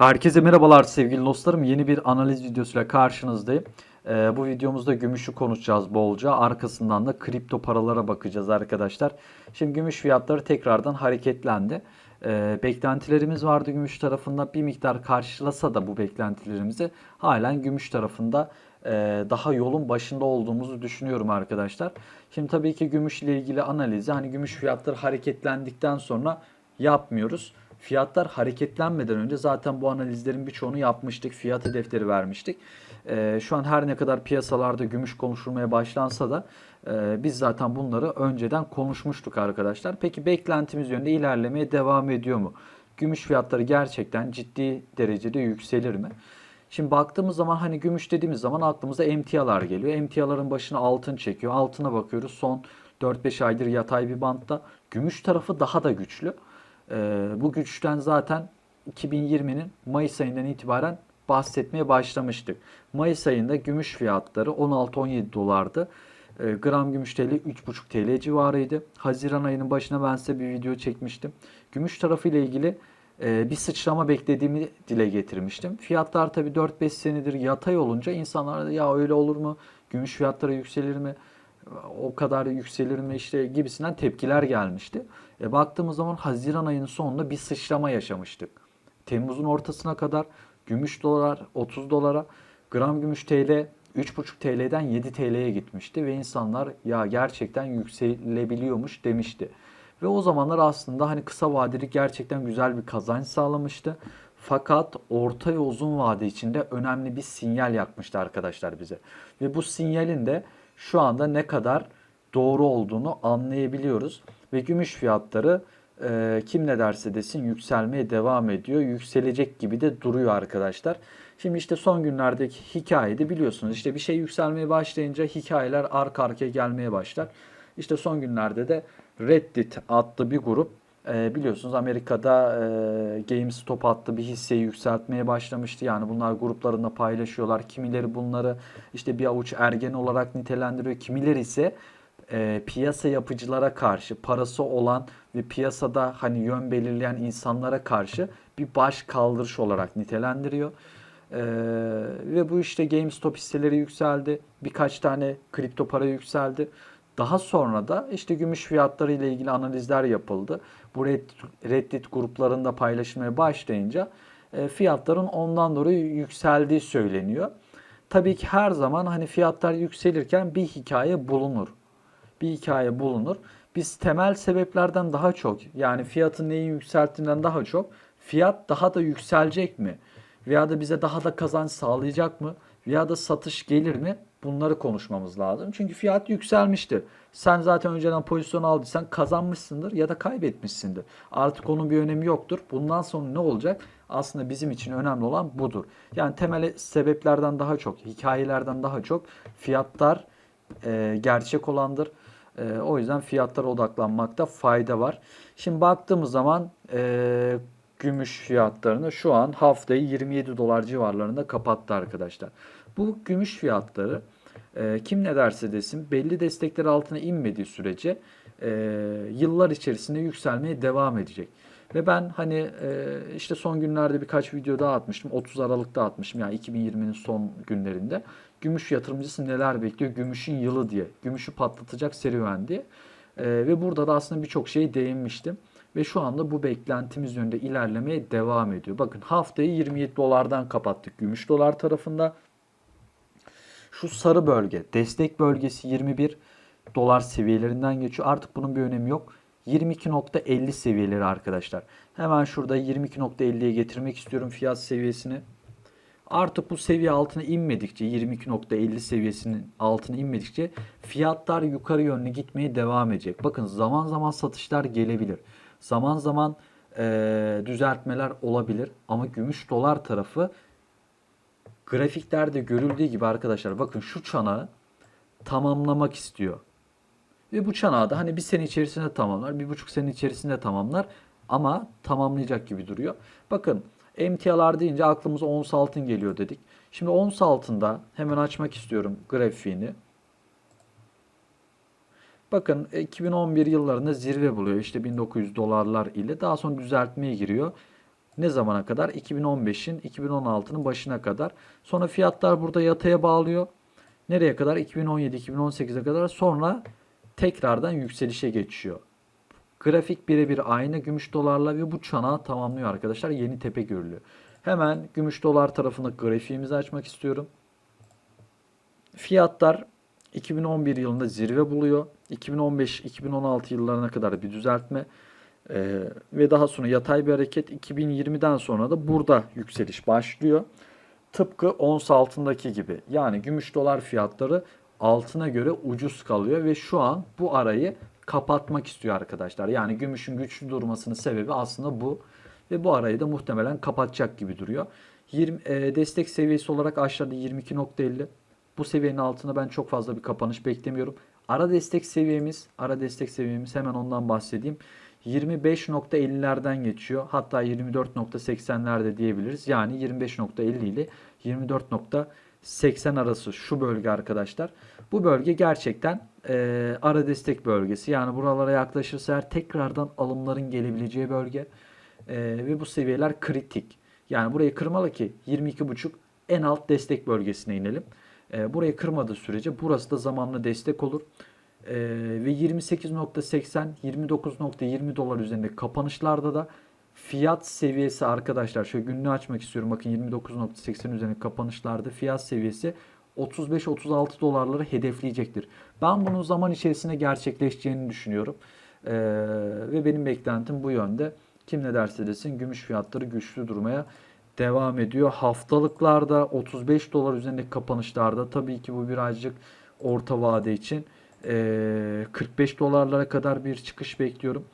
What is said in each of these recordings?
Herkese merhabalar sevgili dostlarım. Yeni bir analiz videosuyla karşınızdayım. Ee, bu videomuzda gümüşü konuşacağız bolca. Arkasından da kripto paralara bakacağız arkadaşlar. Şimdi gümüş fiyatları tekrardan hareketlendi. Ee, beklentilerimiz vardı gümüş tarafında. Bir miktar karşılasa da bu beklentilerimizi halen gümüş tarafında e, daha yolun başında olduğumuzu düşünüyorum arkadaşlar. Şimdi tabii ki gümüş ile ilgili analizi hani gümüş fiyatları hareketlendikten sonra yapmıyoruz. Fiyatlar hareketlenmeden önce zaten bu analizlerin birçoğunu yapmıştık. Fiyat hedefleri vermiştik. Ee, şu an her ne kadar piyasalarda gümüş konuşulmaya başlansa da e, biz zaten bunları önceden konuşmuştuk arkadaşlar. Peki beklentimiz yönünde ilerlemeye devam ediyor mu? Gümüş fiyatları gerçekten ciddi derecede yükselir mi? Şimdi baktığımız zaman hani gümüş dediğimiz zaman aklımıza emtialar geliyor. Emtiaların başına altın çekiyor. Altına bakıyoruz son 4-5 aydır yatay bir bantta. Gümüş tarafı daha da güçlü. Ee, bu güçten zaten 2020'nin Mayıs ayından itibaren bahsetmeye başlamıştık. Mayıs ayında gümüş fiyatları 16-17 dolardı. Ee, gram gümüş TL 3,5 TL civarıydı. Haziran ayının başına ben size bir video çekmiştim. Gümüş tarafı ile ilgili e, bir sıçrama beklediğimi dile getirmiştim. Fiyatlar tabii 4-5 senedir yatay olunca insanlar da ya öyle olur mu? Gümüş fiyatları yükselir mi? O kadar yükselir mi işte gibisinden tepkiler gelmişti. E, baktığımız zaman Haziran ayının sonunda bir sıçrama yaşamıştık. Temmuz'un ortasına kadar gümüş dolar 30 dolara, gram gümüş TL 3,5 TL'den 7 TL'ye gitmişti ve insanlar ya gerçekten yükselebiliyormuş demişti. Ve o zamanlar aslında hani kısa vadeli gerçekten güzel bir kazanç sağlamıştı. Fakat orta ve uzun vade içinde önemli bir sinyal yakmıştı arkadaşlar bize. Ve bu sinyalin de şu anda ne kadar doğru olduğunu anlayabiliyoruz. Ve gümüş fiyatları e, kim ne derse desin yükselmeye devam ediyor. Yükselecek gibi de duruyor arkadaşlar. Şimdi işte son günlerdeki hikayede biliyorsunuz işte bir şey yükselmeye başlayınca hikayeler arka arkaya gelmeye başlar. İşte son günlerde de Reddit adlı bir grup e, biliyorsunuz Amerika'da e, GameStop adlı bir hisseyi yükseltmeye başlamıştı. Yani bunlar gruplarında paylaşıyorlar. Kimileri bunları işte bir avuç ergen olarak nitelendiriyor. Kimileri ise e, piyasa yapıcılara karşı parası olan ve piyasada hani yön belirleyen insanlara karşı bir baş kaldırış olarak nitelendiriyor. Ee, ve bu işte GameStop hisseleri yükseldi. Birkaç tane kripto para yükseldi. Daha sonra da işte gümüş fiyatları ile ilgili analizler yapıldı. Bu Reddit, gruplarında paylaşılmaya başlayınca e, fiyatların ondan dolayı yükseldiği söyleniyor. Tabii ki her zaman hani fiyatlar yükselirken bir hikaye bulunur. Bir hikaye bulunur. Biz temel sebeplerden daha çok yani fiyatın neyi yükselttiğinden daha çok fiyat daha da yükselecek mi? Veya da bize daha da kazanç sağlayacak mı? Veya da satış gelir mi? Bunları konuşmamız lazım. Çünkü fiyat yükselmiştir. Sen zaten önceden pozisyon aldıysan kazanmışsındır ya da kaybetmişsindir. Artık onun bir önemi yoktur. Bundan sonra ne olacak? Aslında bizim için önemli olan budur. Yani temel sebeplerden daha çok, hikayelerden daha çok fiyatlar e, gerçek olandır. E, o yüzden fiyatlara odaklanmakta fayda var. Şimdi baktığımız zaman e, gümüş fiyatlarını şu an haftayı 27 dolar civarlarında kapattı arkadaşlar. Bu gümüş fiyatları e, kim ne derse desin belli destekler altına inmediği sürece e, yıllar içerisinde yükselmeye devam edecek. Ve ben hani e, işte son günlerde birkaç video daha atmıştım. 30 Aralık'ta atmıştım yani 2020'nin son günlerinde. Gümüş yatırımcısı neler bekliyor? Gümüşün yılı diye. Gümüşü patlatacak serüven diye. E, ve burada da aslında birçok şey değinmiştim. Ve şu anda bu beklentimiz yönünde ilerlemeye devam ediyor. Bakın haftayı 27 dolardan kapattık gümüş dolar tarafında. Şu sarı bölge, destek bölgesi 21 dolar seviyelerinden geçiyor. Artık bunun bir önemi yok. 22.50 seviyeleri arkadaşlar. Hemen şurada 22.50'ye getirmek istiyorum fiyat seviyesini. Artık bu seviye altına inmedikçe 22.50 seviyesinin altına inmedikçe fiyatlar yukarı yönlü gitmeye devam edecek. Bakın zaman zaman satışlar gelebilir. Zaman zaman e, düzeltmeler olabilir. Ama gümüş dolar tarafı grafiklerde görüldüğü gibi arkadaşlar bakın şu çanağı tamamlamak istiyor. Ve bu çanağı da hani bir sene içerisinde tamamlar, bir buçuk sene içerisinde tamamlar ama tamamlayacak gibi duruyor. Bakın emtialar deyince aklımıza ons altın geliyor dedik. Şimdi ons altında hemen açmak istiyorum grafiğini. Bakın 2011 yıllarında zirve buluyor. İşte 1900 dolarlar ile daha sonra düzeltmeye giriyor. Ne zamana kadar? 2015'in 2016'nın başına kadar. Sonra fiyatlar burada yataya bağlıyor. Nereye kadar? 2017-2018'e kadar. Sonra tekrardan yükselişe geçiyor. Grafik birebir aynı gümüş dolarla ve bu çanağı tamamlıyor arkadaşlar. Yeni tepe görülüyor. Hemen gümüş dolar tarafında grafiğimizi açmak istiyorum. Fiyatlar 2011 yılında zirve buluyor. 2015-2016 yıllarına kadar bir düzeltme. Ee, ve daha sonra yatay bir hareket 2020'den sonra da burada yükseliş başlıyor. Tıpkı ons altındaki gibi. Yani gümüş dolar fiyatları altına göre ucuz kalıyor ve şu an bu arayı kapatmak istiyor arkadaşlar. Yani gümüşün güçlü durmasının sebebi aslında bu. Ve bu arayı da muhtemelen kapatacak gibi duruyor. 20, e, destek seviyesi olarak aşağıda 22.50. Bu seviyenin altına ben çok fazla bir kapanış beklemiyorum. Ara destek seviyemiz, ara destek seviyemiz hemen ondan bahsedeyim. 25.50'lerden geçiyor. Hatta 24.80'lerde diyebiliriz. Yani 25.50 ile 24.80 arası şu bölge arkadaşlar. Bu bölge gerçekten e, ara destek bölgesi. Yani buralara yaklaşırsa eğer tekrardan alımların gelebileceği bölge. E, ve bu seviyeler kritik. Yani burayı kırmalı ki 22.5 en alt destek bölgesine inelim. E, burayı kırmadığı sürece burası da zamanla destek olur. E, ve 28.80 29.20 dolar üzerinde kapanışlarda da fiyat seviyesi arkadaşlar şöyle günlüğü açmak istiyorum. Bakın 29.80 üzerinde kapanışlarda fiyat seviyesi 35-36 dolarları hedefleyecektir. Ben bunun zaman içerisinde gerçekleşeceğini düşünüyorum. E, ve benim beklentim bu yönde. Kim ne derse desin gümüş fiyatları güçlü durmaya devam ediyor. Haftalıklarda 35 dolar üzerindeki kapanışlarda tabii ki bu birazcık orta vade için 45 dolarlara kadar bir çıkış bekliyorum.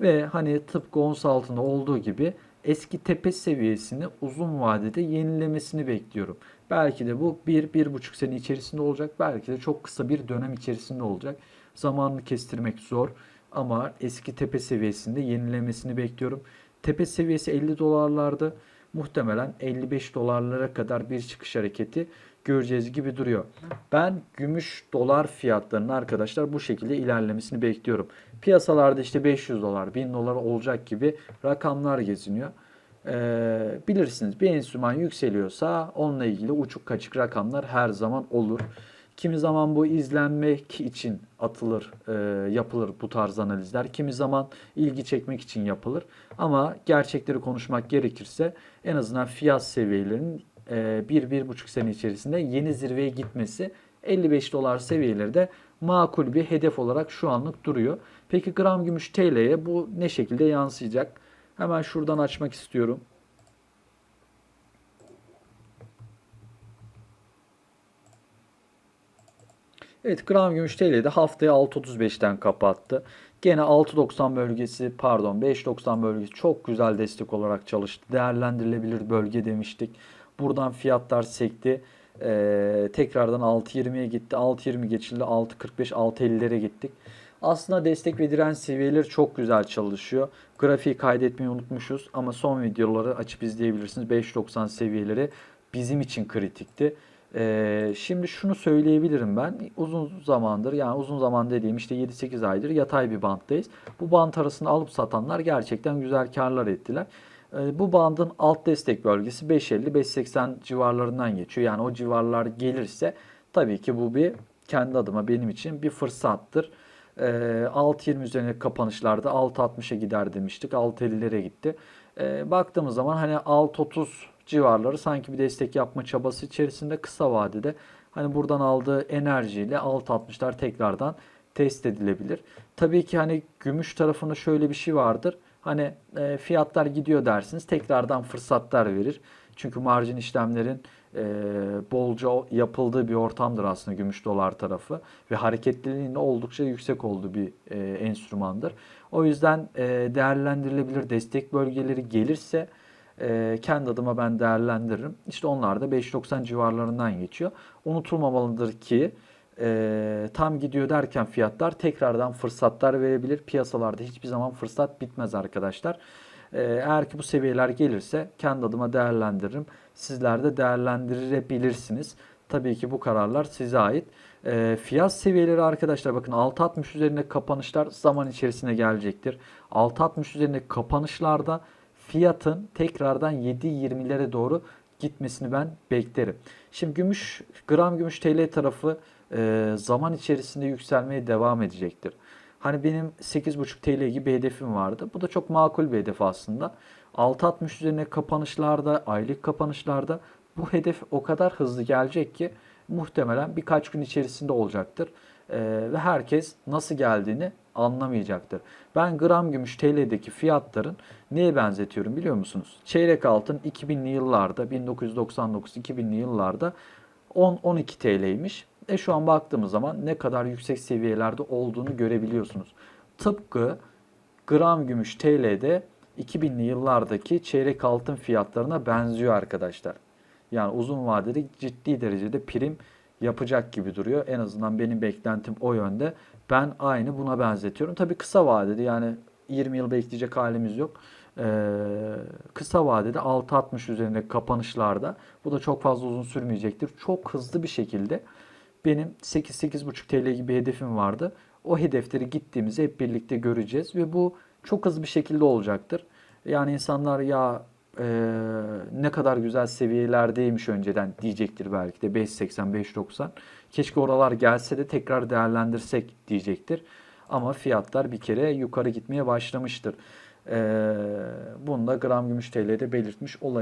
Ve hani tıpkı ons altında olduğu gibi eski tepe seviyesini uzun vadede yenilemesini bekliyorum. Belki de bu 1-1,5 sene içerisinde olacak. Belki de çok kısa bir dönem içerisinde olacak. Zamanını kestirmek zor ama eski tepe seviyesinde yenilemesini bekliyorum. Tepe seviyesi 50 dolarlardı muhtemelen 55 dolarlara kadar bir çıkış hareketi göreceğiz gibi duruyor. Ben gümüş dolar fiyatlarının arkadaşlar bu şekilde ilerlemesini bekliyorum. Piyasalarda işte 500 dolar, 1000 dolar olacak gibi rakamlar geziniyor. Ee, bilirsiniz bir enstrüman yükseliyorsa onunla ilgili uçuk kaçık rakamlar her zaman olur. Kimi zaman bu izlenmek için atılır, e, yapılır bu tarz analizler. Kimi zaman ilgi çekmek için yapılır. Ama gerçekleri konuşmak gerekirse en azından fiyat seviyelerinin 1-1,5 sene içerisinde yeni zirveye gitmesi 55 dolar seviyeleri de makul bir hedef olarak şu anlık duruyor. Peki gram gümüş TL'ye bu ne şekilde yansıyacak? Hemen şuradan açmak istiyorum. Evet gram gümüş TL'de haftaya 6.35'ten kapattı. Gene 6.90 bölgesi pardon 5.90 bölgesi çok güzel destek olarak çalıştı. Değerlendirilebilir bölge demiştik. Buradan fiyatlar sekti. Ee, tekrardan 6.20'ye gitti. 6.20 geçildi. 6.45 6.50'lere gittik. Aslında destek ve direnç seviyeleri çok güzel çalışıyor. Grafiği kaydetmeyi unutmuşuz ama son videoları açıp izleyebilirsiniz. 5.90 seviyeleri bizim için kritikti. Ee, şimdi şunu söyleyebilirim ben. Uzun zamandır yani uzun zaman dediğim işte 7-8 aydır yatay bir banttayız. Bu bant arasında alıp satanlar gerçekten güzel karlar ettiler. Ee, bu bandın alt destek bölgesi 5.50-5.80 civarlarından geçiyor. Yani o civarlar gelirse tabii ki bu bir kendi adıma benim için bir fırsattır. Ee, 6.20 üzerine kapanışlarda 6.60'a gider demiştik. 6.50'lere gitti. Ee, baktığımız zaman hani 6.30 civarları sanki bir destek yapma çabası içerisinde kısa vadede hani buradan aldığı enerjiyle 6.60'lar tekrardan test edilebilir. Tabii ki hani gümüş tarafında şöyle bir şey vardır. Hani e, fiyatlar gidiyor dersiniz tekrardan fırsatlar verir. Çünkü marjin işlemlerin e, bolca yapıldığı bir ortamdır aslında gümüş dolar tarafı ve hareketliliğinin oldukça yüksek olduğu bir e, enstrümandır. O yüzden e, değerlendirilebilir destek bölgeleri gelirse e, kendi adıma ben değerlendiririm. İşte onlar da 5.90 civarlarından geçiyor. Unutulmamalıdır ki e, tam gidiyor derken fiyatlar tekrardan fırsatlar verebilir. Piyasalarda hiçbir zaman fırsat bitmez arkadaşlar. E, eğer ki bu seviyeler gelirse kendi adıma değerlendiririm. Sizler de değerlendirebilirsiniz. Tabii ki bu kararlar size ait. E, fiyat seviyeleri arkadaşlar bakın 6.60 üzerinde kapanışlar zaman içerisinde gelecektir. 6.60 üzerinde kapanışlarda fiyatın tekrardan 7.20'lere doğru gitmesini ben beklerim. Şimdi gümüş gram gümüş TL tarafı e, zaman içerisinde yükselmeye devam edecektir. Hani benim 8.5 TL gibi bir hedefim vardı. Bu da çok makul bir hedef aslında. 6.60 üzerine kapanışlarda, aylık kapanışlarda bu hedef o kadar hızlı gelecek ki muhtemelen birkaç gün içerisinde olacaktır. Ee, ve herkes nasıl geldiğini anlamayacaktır. Ben gram gümüş TL'deki fiyatların neye benzetiyorum biliyor musunuz? Çeyrek altın 2000'li yıllarda 1999-2000'li yıllarda 10-12 TL'ymiş. E şu an baktığımız zaman ne kadar yüksek seviyelerde olduğunu görebiliyorsunuz. Tıpkı gram gümüş TL'de 2000'li yıllardaki çeyrek altın fiyatlarına benziyor arkadaşlar. Yani uzun vadede ciddi derecede prim yapacak gibi duruyor. En azından benim beklentim o yönde. Ben aynı buna benzetiyorum. Tabii kısa vadede yani 20 yıl bekleyecek halimiz yok. Ee, kısa vadede 6.60 üzerinde kapanışlarda bu da çok fazla uzun sürmeyecektir. Çok hızlı bir şekilde benim 8-8.5 TL gibi hedefim vardı. O hedefleri gittiğimizi hep birlikte göreceğiz ve bu çok hızlı bir şekilde olacaktır. Yani insanlar ya e, ne kadar güzel seviyelerdeymiş önceden diyecektir belki de 5.80 5.90. Keşke oralar gelse de tekrar değerlendirsek diyecektir. Ama fiyatlar bir kere yukarı gitmeye başlamıştır. E, bunu da gram gümüş TL'de belirtmiş olayım.